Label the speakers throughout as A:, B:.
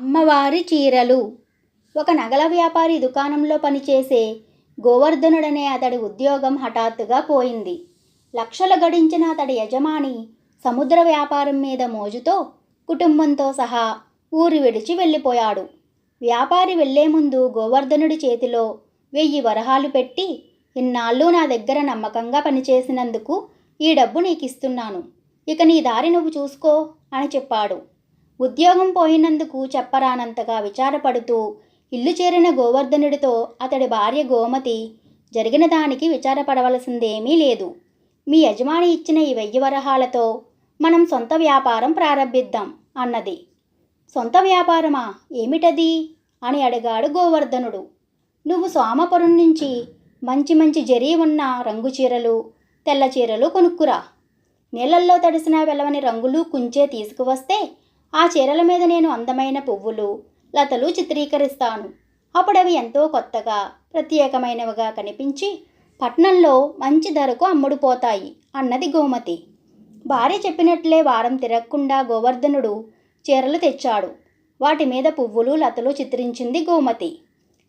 A: అమ్మవారి చీరలు. ఒక నగల వ్యాపారి దుకాణంలో పనిచేసే గోవర్ధనుడనే అతడి ఉద్యోగం హఠాత్తుగా పోయింది. లక్షలు గడించిన అతడి యజమాని సముద్ర వ్యాపారం మీద మోజుతో కుటుంబంతో సహా ఊరు విడిచి వెళ్ళిపోయాడు. వ్యాపారి వెళ్ళే ముందు గోవర్ధనుడి చేతిలో వెయ్యి వరహాలు పెట్టి ఇన్నాళ్ళు నా దగ్గర నమ్మకంగా పనిచేసినందుకు ఈ డబ్బు నీకు ఇస్తున్నాను ఇక నీ దారి నువ్వు చూసుకో అని చెప్పాడు. ఉద్యోగం పోయినందుకు చెప్పరానంతగా విచారపడుతూ ఇల్లు చేరిన గోవర్ధనుడితో అతడి భార్య గోమతి జరిగిన దానికి విచారపడవలసిందేమీ లేదు. మీ యజమాని ఇచ్చిన ఈ వెయ్యి వరహాలతో మనం సొంత వ్యాపారం ప్రారంభిద్దాం అన్నది. సొంత వ్యాపారమా? ఏమిటది? అని అడిగాడు గోవర్ధనుడు. నువ్వు సోమపురం నుంచి మంచి మంచి జరీ ఉన్న రంగు చీరలు తెల్ల చీరలు కొనుక్కురా. నీళ్ళల్లో తడిసిన వెలవని రంగులు కుంచే తీసుకువస్తే ఆ చీరల మీద నేను అందమైన పువ్వులు లతలు చిత్రీకరిస్తాను. అప్పుడు అవి ఎంతో కొత్తగా ప్రత్యేకమైనవిగా కనిపించి పట్నంలో మంచి ధరకు అమ్ముడుపోతాయి అన్నది గోమతి. భార్య చెప్పినట్లే వారం తిరగకుండా గోవర్ధనుడు చీరలు తెచ్చాడు. వాటి మీద పువ్వులు లతలు చిత్రించింది గోమతి.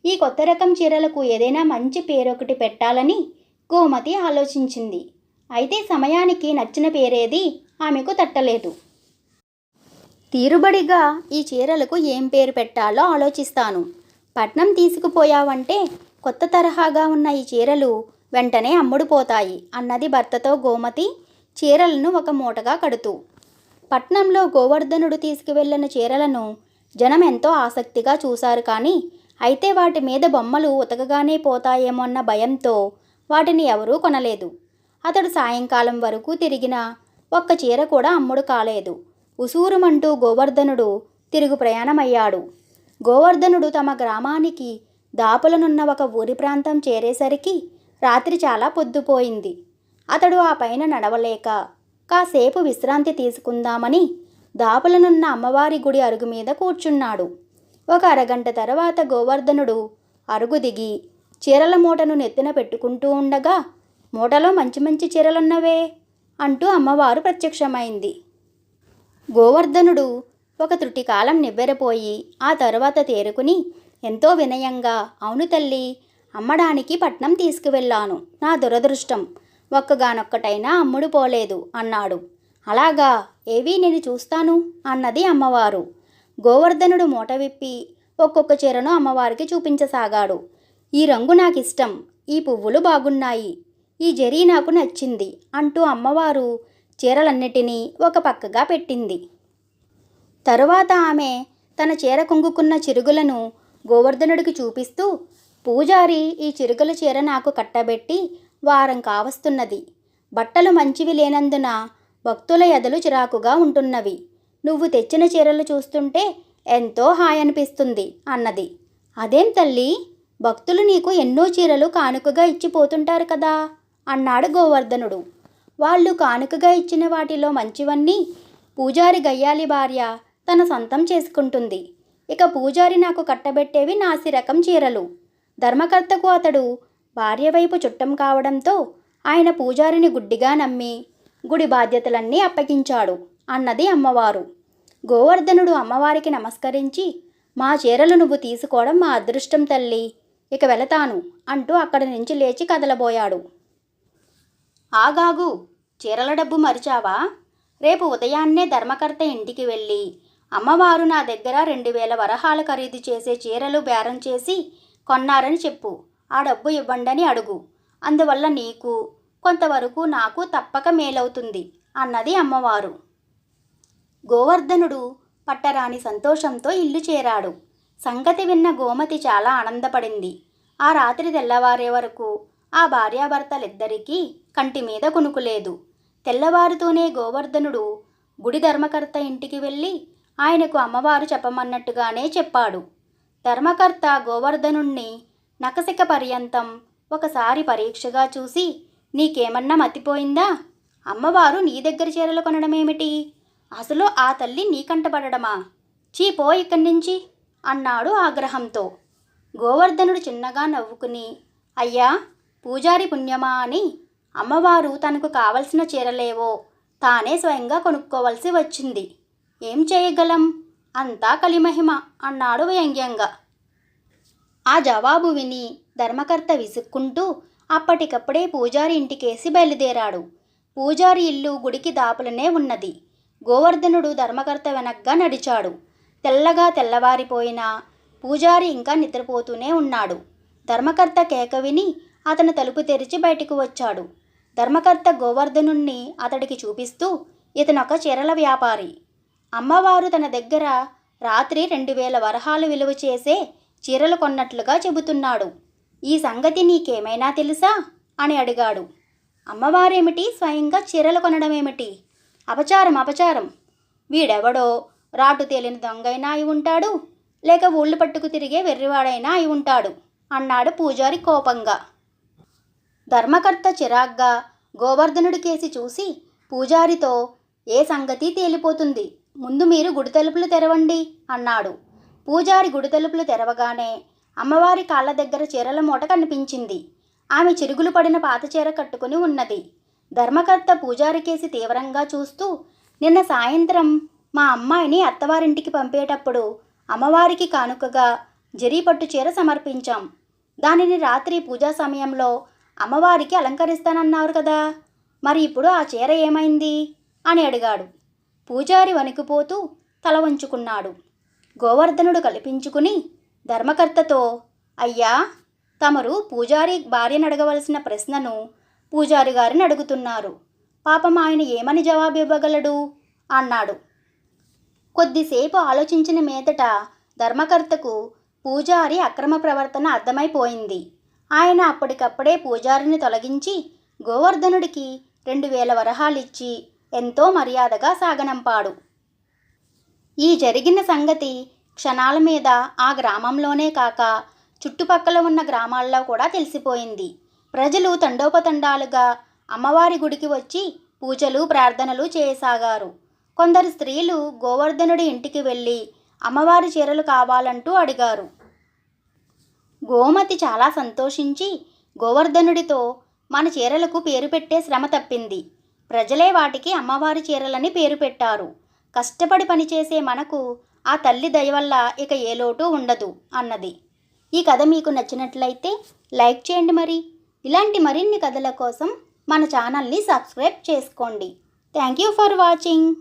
A: ఈ కొత్త రకం చీరలకు ఏదైనా మంచి పేరొకటి పెట్టాలని గోమతి ఆలోచించింది. అయితే సమయానికి నచ్చిన పేరేది ఆమెకు తట్టలేదు. తీరుబడిగా ఈ చీరలకు ఏం పేరు పెట్టాలో ఆలోచిస్తాను. పట్నం తీసుకుపోయావంటే కొత్త తరహాగా ఉన్న ఈ చీరలు వెంటనే అమ్ముడుపోతాయి అన్నది భర్తతో గోమతి చీరలను ఒక మూటగా కడుతూ. పట్నంలో గోవర్ధనుడు తీసుకువెళ్ళిన చీరలను జనం ఎంతో ఆసక్తిగా చూశారు కానీ అయితే వాటి మీద బొమ్మలు ఉతకగానే పోతాయేమో అన్న భయంతో వాటిని ఎవరూ కొనలేదు. అతడు సాయంకాలం వరకు తిరిగిన ఒక్క చీర కూడా అమ్ముడు కాలేదు. ఉసూరుమంటూ గోవర్ధనుడు తిరుగు ప్రయాణమయ్యాడు. గోవర్ధనుడు తమ గ్రామానికి దాపులనున్న ఒక ఊరి ప్రాంతం చేరేసరికి రాత్రి చాలా పొద్దుపోయింది. అతడు ఆ పైన నడవలేక కాసేపు విశ్రాంతి తీసుకుందామని దాపులనున్న అమ్మవారి గుడి అరుగు మీద కూర్చున్నాడు. ఒక అరగంట తర్వాత గోవర్ధనుడు అరుగు దిగి చీరల మూటను నెత్తిన పెట్టుకుంటూ ఉండగా మూటలో మంచి మంచి చీరలున్నవే అంటూ అమ్మవారు ప్రత్యక్షమైంది. గోవర్ధనుడు ఒక త్రుటికాలం నివ్వెరపోయి ఆ తరువాత తేరుకుని ఎంతో వినయంగా అవును తల్లి అమ్మడానికి పట్నం తీసుకువెళ్ళాను. నా దురదృష్టం. ఒక్కగానొక్కటైనా అమ్ముడు పోలేదు అన్నాడు. అలాగా? ఏవీ నేను చూస్తాను? అన్నది అమ్మవారు. గోవర్ధనుడు మూట విప్పి ఒక్కొక్క చీరను అమ్మవారికి చూపించసాగాడు. ఈ రంగు నాకు ఇష్టం ఈ పువ్వులు బాగున్నాయి. ఈ జరీ నాకు నచ్చింది అంటూ అమ్మవారు చీరలన్నిటినీ ఒక పక్కగా పెట్టింది. తరువాత ఆమె తన చీర కుంగుకున్న చిరుగులను గోవర్ధనుడికి చూపిస్తూ పూజారి ఈ చిరుగుల చీర నాకు కట్టబెట్టి వారం కావస్తున్నది. బట్టలు మంచివి లేనందున భక్తుల ఎదలు చిరాకుగా ఉంటున్నవి. నువ్వు తెచ్చిన చీరలు చూస్తుంటే ఎంతో హాయ్ అనిపిస్తుంది అన్నది. అదేం తల్లి భక్తులు నీకు ఎన్నో చీరలు కానుకగా ఇచ్చిపోతుంటారు కదా అన్నాడు గోవర్ధనుడు. వాళ్ళు కానుకగా ఇచ్చిన వాటిలో మంచివన్నీ పూజారి గయ్యాలి భార్య తన సొంతం చేసుకుంటుంది. ఇక పూజారి నాకు కట్టబెట్టేవి నాసి రకం చీరలు. ధర్మకర్తకు అతడు భార్య వైపు చుట్టం కావడంతో ఆయన పూజారిని గుడ్డిగా నమ్మి గుడి బాధ్యతలన్నీ అప్పగించాడు అన్నది అమ్మవారు. గోవర్ధనుడు అమ్మవారికి నమస్కరించి మా చీరలు నువ్వు తీసుకోవడం మా అదృష్టం తల్లి ఇక వెళతాను అంటూ అక్కడి నుంచి లేచి కదలబోయాడు. ఆగాగు చీరల డబ్బు మరిచావా? రేపు ఉదయాన్నే ధర్మకర్త ఇంటికి వెళ్ళి అమ్మవారు నా దగ్గర రెండు వేల వరహాలు ఖరీదు చేసే చీరలు బేరం చేసి కొన్నారని చెప్పు. ఆ డబ్బు ఇవ్వండని అడుగు. అందువల్ల నీకు కొంతవరకు నాకు తప్పక మేలవుతుంది అన్నది అమ్మవారు. గోవర్ధనుడు పట్టరాని సంతోషంతో ఇల్లు చేరాడు. సంగతి విన్న గోమతి చాలా ఆనందపడింది. ఆ రాత్రి తెల్లవారే వరకు ఆ భార్యాభర్తలిద్దరికీ కంటి మీద కొనుకులేదు తెల్లవారుతూనే గోవర్ధనుడు గుడి ధర్మకర్త ఇంటికి వెళ్ళి ఆయనకు అమ్మవారు చెప్పమన్నట్టుగానే చెప్పాడు. ధర్మకర్త గోవర్ధనుణ్ణి నకసిక పర్యంతం ఒకసారి పరీక్షగా చూసి నీకేమన్నా మతిపోయిందా? అమ్మవారు నీ దగ్గర చీరలు కొనడమేమిటి? అసలు ఆ తల్లి నీకంటపడడమా చీపో ఇక్కడి నుంచి అన్నాడు ఆగ్రహంతో. గోవర్ధనుడు చిన్నగా నవ్వుకుని అయ్యా పూజారి పుణ్యమా అని అమ్మవారు తనకు కావలసిన చీరలేవో తానే స్వయంగా కొనుక్కోవలసి వచ్చింది. ఏం చేయగలం? అంతా కలిమహిమ అన్నాడు వ్యంగ్యంగా. ఆ జవాబు విని ధర్మకర్త విసుక్కుంటూ అప్పటికప్పుడే పూజారి ఇంటికేసి బయలుదేరాడు. పూజారి ఇల్లు గుడికి దాపులనే ఉన్నది. గోవర్ధనుడు ధర్మకర్త వెనక్గా నడిచాడు. తెల్లగా తెల్లవారిపోయినా పూజారి ఇంకా నిద్రపోతూనే ఉన్నాడు. ధర్మకర్త కేక విని అతను తలుపు తెరిచి బయటికి వచ్చాడు. ధర్మకర్త గోవర్ధనుణ్ణి అతడికి చూపిస్తూ ఇతనొక చీరల వ్యాపారి. అమ్మవారు తన దగ్గర రాత్రి రెండు వేల వరహాలు విలువ చేసే చీరలు కొన్నట్లుగా చెబుతున్నాడు. ఈ సంగతి నీకేమైనా తెలుసా? అని అడిగాడు. అమ్మవారేమిటి? స్వయంగా చీరలు కొనడమేమిటి? అపచారం అపచారం. వీడెవడో? రాటు తేలిన దొంగైనా అయి ఉంటాడు లేక ఊళ్ళు పట్టుకు తిరిగే వెర్రివాడైనా అయి ఉంటాడు అన్నాడు పూజారి కోపంగా. ధర్మకర్త చిరాగ్గా గోవర్ధనుడి కేసి చూసి పూజారితో ఏ సంగతి తేలిపోతుంది? ముందు మీరు గుడి తలుపులు తెరవండి అన్నాడు. పూజారి గుడి తలుపులు తెరవగానే అమ్మవారి కాళ్ళ దగ్గర చీరల మూట కనిపించింది. ఆమె చిరుగులు పడిన పాత చీర కట్టుకుని ఉన్నది. ధర్మకర్త పూజారి కేసి తీవ్రంగా చూస్తూ నిన్న సాయంత్రం మా అమ్మాయిని అత్తవారింటికి పంపేటప్పుడు అమ్మవారికి కానుకగా జరీ పట్టు చీర సమర్పించాం. దానిని రాత్రి పూజా సమయంలో అమ్మవారికి అలంకరిస్తానన్నారు కదా. మరి ఇప్పుడు ఆ చీర ఏమైంది? అని అడిగాడు. పూజారి వణికిపోతూ తల వంచుకున్నాడు. గోవర్ధనుడు కల్పించుకుని ధర్మకర్తతో అయ్యా తమరు పూజారి భార్యను అడగవలసిన ప్రశ్నను పూజారి గారిని అడుగుతున్నారు. పాపం ఆయన ఏమని జవాబు ఇవ్వగలడు అన్నాడు. కొద్దిసేపు ఆలోచించిన మీదట ధర్మకర్తకు పూజారి అక్రమ ప్రవర్తన అర్థమైపోయింది. ఆయన అప్పటికప్పుడే పూజారిని తొలగించి గోవర్ధనుడికి రెండు వేల వరహాలిచ్చి ఎంతో మర్యాదగా సాగనంపాడు. ఈ జరిగిన సంగతి క్షణాల మీద ఆ గ్రామంలోనే కాక చుట్టుపక్కల ఉన్న గ్రామాల్లో కూడా తెలిసిపోయింది. ప్రజలు తండోపతండాలుగా అమ్మవారి గుడికి వచ్చి పూజలు ప్రార్థనలు చేయసాగారు. కొందరు స్త్రీలు గోవర్ధనుడి ఇంటికి వెళ్ళి అమ్మవారి చీరలు కావాలంటూ అడిగారు. గోమతి చాలా సంతోషించి గోవర్ధనుడితో మన చీరలకు పేరు పెట్టే శ్రమ తప్పింది. ప్రజలే వాటికి అమ్మవారి చీరలని పేరు పెట్టారు. కష్టపడి పనిచేసే మనకు ఆ తల్లి దయ వల్ల ఇక ఏ లోటు ఉండదు అన్నది. ఈ కథ మీకు నచ్చినట్లయితే లైక్ చేయండి మరి. ఇలాంటి మరిన్ని కథల కోసం మన ఛానల్ని సబ్స్క్రైబ్ చేసుకోండి. Thank you for watching.